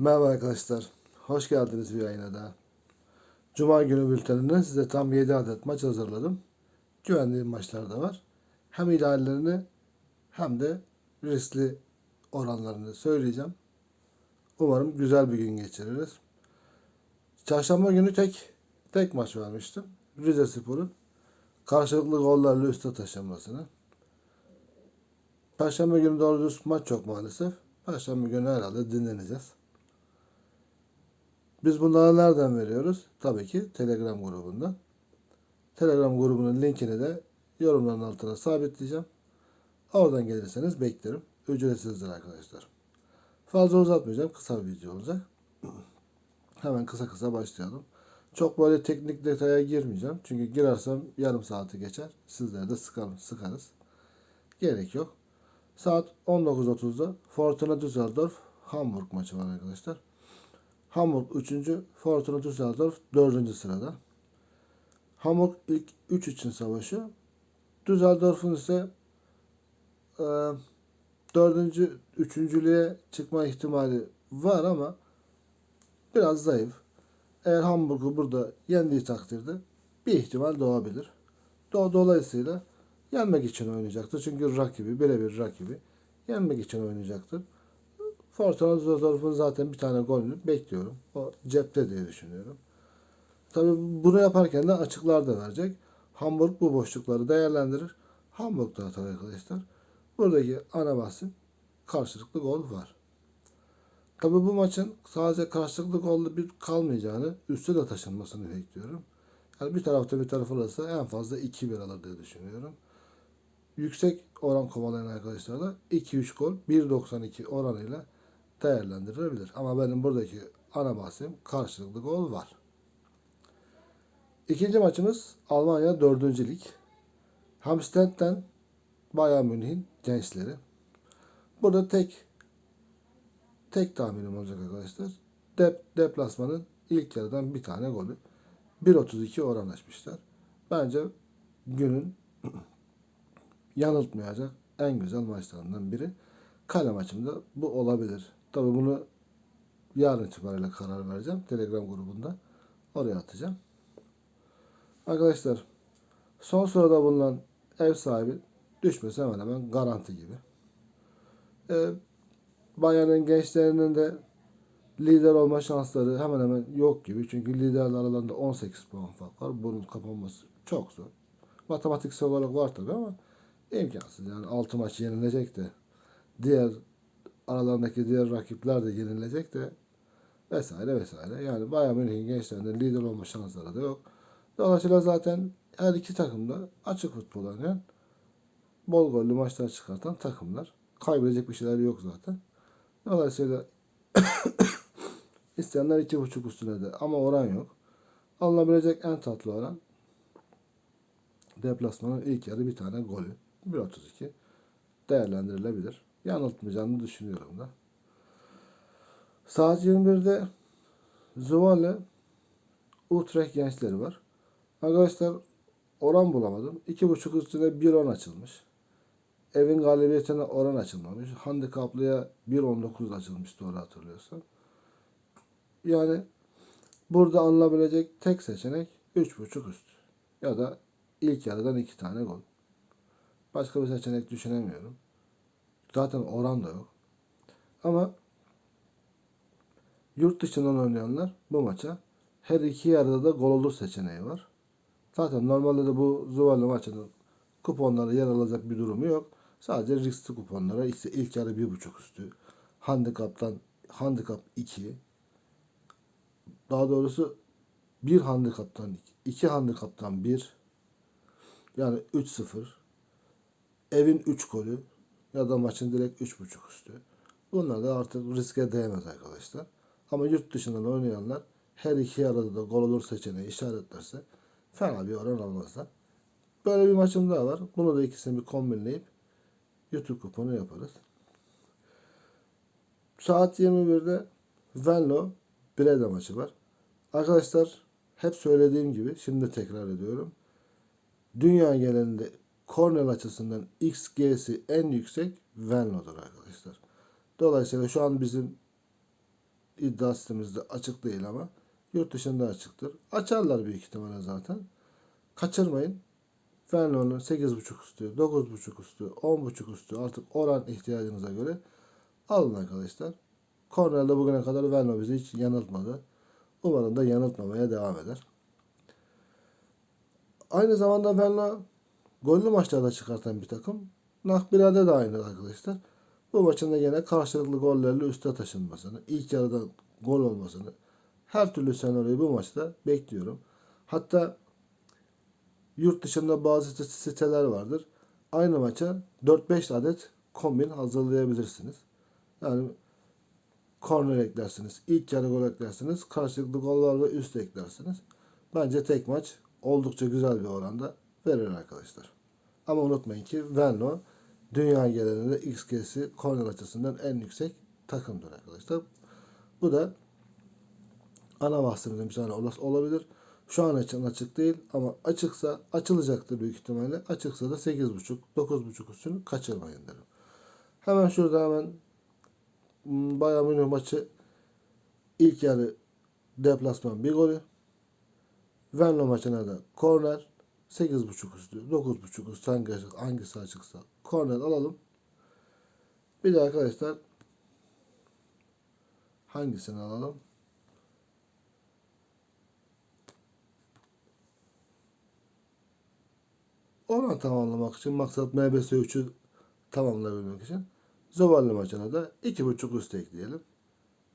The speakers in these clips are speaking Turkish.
Merhaba arkadaşlar. Hoş geldiniz bir yayına daha. Cuma günü bülteninden size tam 7 adet maç hazırladım. Güvendiğim maçlar da var. Hem ideallerini hem de riskli oranlarını söyleyeceğim. Umarım güzel bir gün geçiririz. Çarşamba günü tek tek maç vermiştim. Rize Spor'un karşılıklı gollerle üste taşınmasını. Perşembe günü doğru düz maç yok maalesef. Perşembe günü herhalde dinleneceğiz. Biz bunları nereden veriyoruz? Tabii ki Telegram grubundan. Telegram grubunun linkini de yorumların altına sabitleyeceğim. Oradan gelirseniz beklerim. Ücretsizdir arkadaşlar. Fazla uzatmayacağım. Kısa bir video olacak. Hemen kısa kısa başlayalım. Çok böyle teknik detaya girmeyeceğim. Çünkü girersem yarım saati geçer. Sizlere de sıkarım, sıkarız. Gerek yok. Saat 19.30'da Fortuna Düsseldorf Hamburg maçı var arkadaşlar. Hamburg 3. Fortuna Düsseldorf 4. sırada. Hamburg ilk 3 için savaşıyor. Düsseldorf'un ise e, 4. üçüncülüğe çıkma ihtimali var ama biraz zayıf. Eğer Hamburg'u burada yendiği takdirde bir ihtimal doğabilir. Do dolayısıyla yenmek için oynayacaktır. Çünkü rakibi, birebir rakibi yenmek için oynayacaktır. Fortuna Düsseldorf'un zaten bir tane golünü bekliyorum. O cepte diye düşünüyorum. Tabi bunu yaparken de açıklar da verecek. Hamburg bu boşlukları değerlendirir. Hamburg da arkadaşlar. Buradaki ana bahsim karşılıklı gol var. Tabi bu maçın sadece karşılıklı golle bir kalmayacağını, üste de taşınmasını bekliyorum. Yani bir tarafta bir taraf olursa en fazla 2-1 alır diye düşünüyorum. Yüksek oran kovalayan arkadaşlar da 2-3 gol 1.92 oranıyla değerlendirilebilir. Ama benim buradaki ana bahsim karşılıklı gol var. İkinci maçımız Almanya 4. Lig. Hamsted'den Bayern Münih'in gençleri. Burada tek tek tahminim olacak arkadaşlar. Dep, deplasmanın ilk yarıdan bir tane golü. 1.32 oran açmışlar. Bence günün yanıltmayacak en güzel maçlarından biri. Kale maçımda bu olabilir. Tabi bunu yarın itibariyle karar vereceğim. Telegram grubunda. Oraya atacağım. Arkadaşlar son sırada bulunan ev sahibi düşmesi hemen hemen garanti gibi. Ee, Bayern'in gençlerinin de lider olma şansları hemen hemen yok gibi. Çünkü liderler aralarında 18 puan fark var. Bunun kapanması çok zor. Matematiksel olarak var tabi ama imkansız. Yani 6 maç yenilecek de diğer aralarındaki diğer rakipler de yenilecek de vesaire vesaire. Yani Bayern Münih'in gençlerinde lider olma şansları da yok. Dolayısıyla zaten her iki takım da açık futbol oynayan bol gollü maçlar çıkartan takımlar. Kaybedecek bir şeyler yok zaten. Dolayısıyla isteyenler iki buçuk üstüne de ama oran yok. Alınabilecek en tatlı oran deplasmanın ilk yarı bir tane golü. 1.32 değerlendirilebilir. Yanıltmayacağını düşünüyorum da. Saat 21'de Zwolle Utrecht gençleri var. Arkadaşlar oran bulamadım. 2.5 üstüne 1.10 açılmış. Evin galibiyetine oran açılmamış. Handikaplıya 1.19 açılmış doğru hatırlıyorsam. Yani burada alınabilecek tek seçenek 3.5 üst. Ya da ilk yarıdan 2 tane gol. Başka bir seçenek düşünemiyorum. Zaten oran da yok. Ama yurt dışından oynayanlar bu maça her iki yarıda da gol olur seçeneği var. Zaten normalde de bu Zuvalli maçının kuponlara yer alacak bir durumu yok. Sadece riskli kuponlara işte ilk yarı bir buçuk üstü. Handikaptan handikap 2. Daha doğrusu bir handikaptan 2. iki handikaptan 1. Yani 3-0. Evin 3 golü ya da maçın direkt 3.5 üstü. Bunlar da artık riske değmez arkadaşlar. Ama yurt dışından oynayanlar her iki yarıda da gol olur seçeneği işaretlerse fena bir oran almazlar. Böyle bir maçım daha var. Bunu da ikisini bir kombinleyip YouTube kuponu yaparız. Saat 21'de Venlo Breda maçı var. Arkadaşlar hep söylediğim gibi şimdi tekrar ediyorum. Dünya genelinde kornel açısından XG'si en yüksek Venlo'dur arkadaşlar. Dolayısıyla şu an bizim iddia sitemizde açık değil ama yurt dışında açıktır. Açarlar büyük ihtimalle zaten. Kaçırmayın. Fenlon'un 8.5 üstü, 9.5 üstü, 10.5 üstü artık oran ihtiyacınıza göre alın arkadaşlar. Cornell'de bugüne kadar Venlo bizi hiç yanıltmadı. Umarım da yanıltmamaya devam eder. Aynı zamanda Venlo gollü maçlarda çıkartan bir takım. Nakbire'de de aynı arkadaşlar. Bu maçın da yine karşılıklı gollerle üste taşınmasını, ilk yarıda gol olmasını, her türlü senaryoyu bu maçta bekliyorum. Hatta yurt dışında bazı siteler vardır. Aynı maça 4-5 adet kombin hazırlayabilirsiniz. Yani korner eklersiniz, ilk yarı gol eklersiniz, karşılıklı goller ve üst eklersiniz. Bence tek maç oldukça güzel bir oranda verir arkadaşlar. Ama unutmayın ki Venlo dünya genelinde XG'si korner açısından en yüksek takımdır arkadaşlar. Bu da ana bahsimizin bir tane olabilir. Şu an için açık değil ama açıksa açılacaktır büyük ihtimalle. Açıksa da 8.5 9.5 üstünü kaçırmayın derim. Hemen şurada hemen hmm, Bayern Münih maçı ilk yarı deplasman bir golü. Venlo maçına da korner 8.5 üstü 9.5 üstü hangi, hangisi açıksa korner alalım. Bir de arkadaşlar hangisini alalım? Onu tamamlamak için maksat MBS 3'ü tamamlayabilmek için Zovalli maçına da 2.5 üst ekleyelim.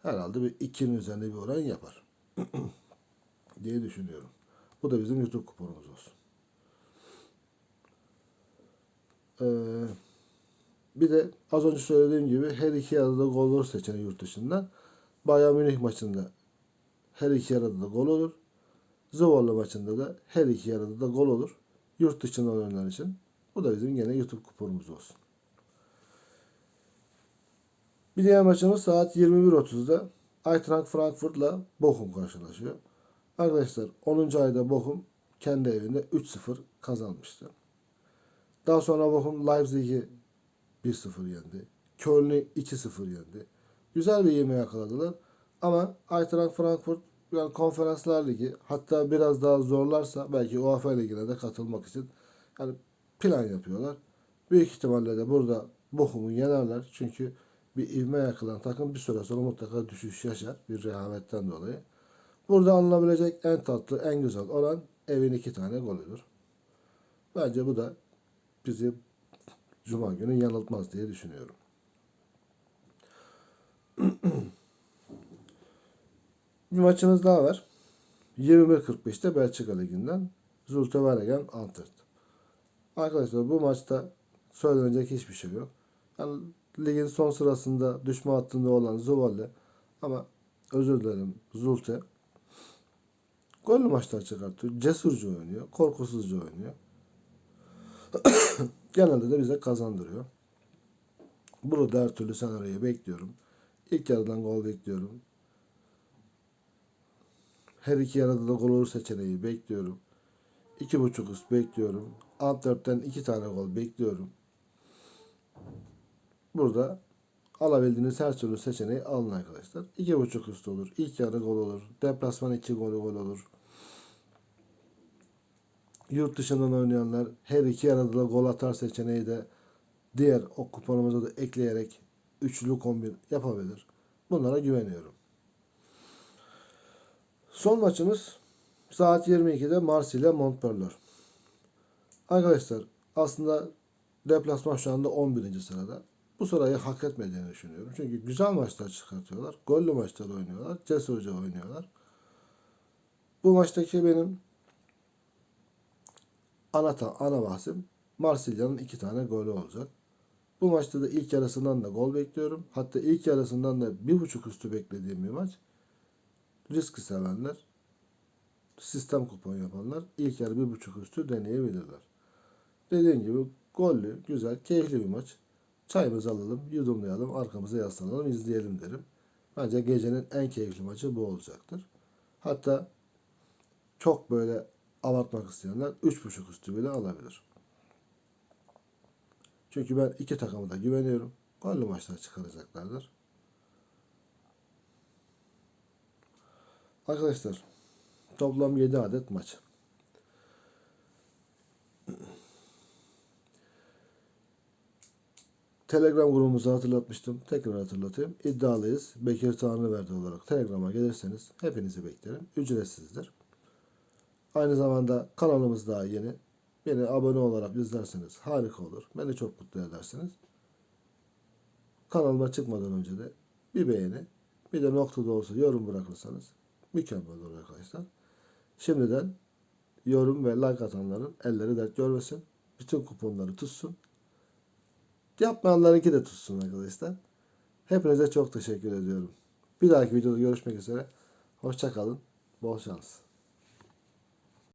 Herhalde bir 2'nin üzerinde bir oran yapar. diye düşünüyorum. Bu da bizim YouTube kuponumuz olsun. Ee, bir de az önce söylediğim gibi her iki yarıda da gol olur seçeneği yurt dışından. Bayern Münih maçında her iki yarıda da gol olur. Zwolle maçında da her iki yarıda da gol olur. Yurt dışından olanlar için. Bu da bizim gene YouTube kuponumuz olsun. Bir diğer maçımız saat 21.30'da Eintracht Frankfurt'la Bochum karşılaşıyor. Arkadaşlar 10. ayda Bochum kendi evinde 3-0 kazanmıştı. Daha sonra Bochum Leipzig'i 1-0 yendi. Köln'ü 2-0 yendi. Güzel bir yemeği yakaladılar. Ama Eintracht Frankfurt yani konferanslar ligi hatta biraz daha zorlarsa belki UEFA ligine de katılmak için yani plan yapıyorlar. Büyük ihtimalle de burada Bochum'u yenerler. Çünkü bir ivme yakılan takım bir süre sonra mutlaka düşüş yaşar bir rehavetten dolayı. Burada alınabilecek en tatlı, en güzel olan evin iki tane golüdür. Bence bu da bizi Cuma günü yanıltmaz diye düşünüyorum. bir maçımız daha var. 21.45'te Belçika Ligi'nden Zulte Waregem Antwerp. Arkadaşlar bu maçta söylenecek hiçbir şey yok. Yani ligin son sırasında düşme hattında olan Zuvalle ama özür dilerim Zulte gollü maçlar çıkartıyor. Cesurca oynuyor. Korkusuzca oynuyor. Genelde de bize kazandırıyor. Burada her türlü senaryoyu bekliyorum. İlk yarıdan gol bekliyorum. Her iki yarıda da gol olur seçeneği bekliyorum. İki buçuk üst bekliyorum. Antwerp'ten iki tane gol bekliyorum. Burada alabildiğiniz her türlü seçeneği alın arkadaşlar. İki buçuk üst olur. İlk yarı gol olur. Deplasman iki golü gol olur. Yurt dışından oynayanlar her iki yarıda da gol atar seçeneği de diğer o da ekleyerek üçlü kombin yapabilir. Bunlara güveniyorum. Son maçımız saat 22'de Marsilya Montpellier. Arkadaşlar aslında deplasman şu anda 11. sırada. Bu sırayı hak etmediğini düşünüyorum. Çünkü güzel maçlar çıkartıyorlar. Gollü maçlar oynuyorlar. Cesurca oynuyorlar. Bu maçtaki benim ana, ana bahsim Marsilya'nın iki tane golü olacak. Bu maçta da ilk yarısından da gol bekliyorum. Hatta ilk yarısından da bir buçuk üstü beklediğim bir maç. Riski sevenler, sistem kupon yapanlar ilk yarı bir buçuk üstü deneyebilirler. Dediğim gibi gollü, güzel, keyifli bir maç. Çayımızı alalım, yudumlayalım, arkamıza yaslanalım, izleyelim derim. Bence gecenin en keyifli maçı bu olacaktır. Hatta çok böyle abartmak isteyenler 3.5 üstü bile alabilir. Çünkü ben iki takımı da güveniyorum. Gollü maçlar çıkaracaklardır. Arkadaşlar toplam 7 adet maç. Telegram grubumuzu hatırlatmıştım. Tekrar hatırlatayım. İddialıyız. Bekir Tanrıverdi olarak Telegram'a gelirseniz hepinizi beklerim. Ücretsizdir. Aynı zamanda kanalımız daha yeni. Beni abone olarak izlerseniz harika olur. Beni çok mutlu edersiniz. Kanalıma çıkmadan önce de bir beğeni, bir de noktada olsa yorum bırakırsanız mükemmel olur arkadaşlar. Şimdiden yorum ve like atanların elleri dert görmesin. Bütün kuponları tutsun. Yapmayanlarınki de tutsun arkadaşlar. Hepinize çok teşekkür ediyorum. Bir dahaki videoda görüşmek üzere. Hoşçakalın. Bol şans.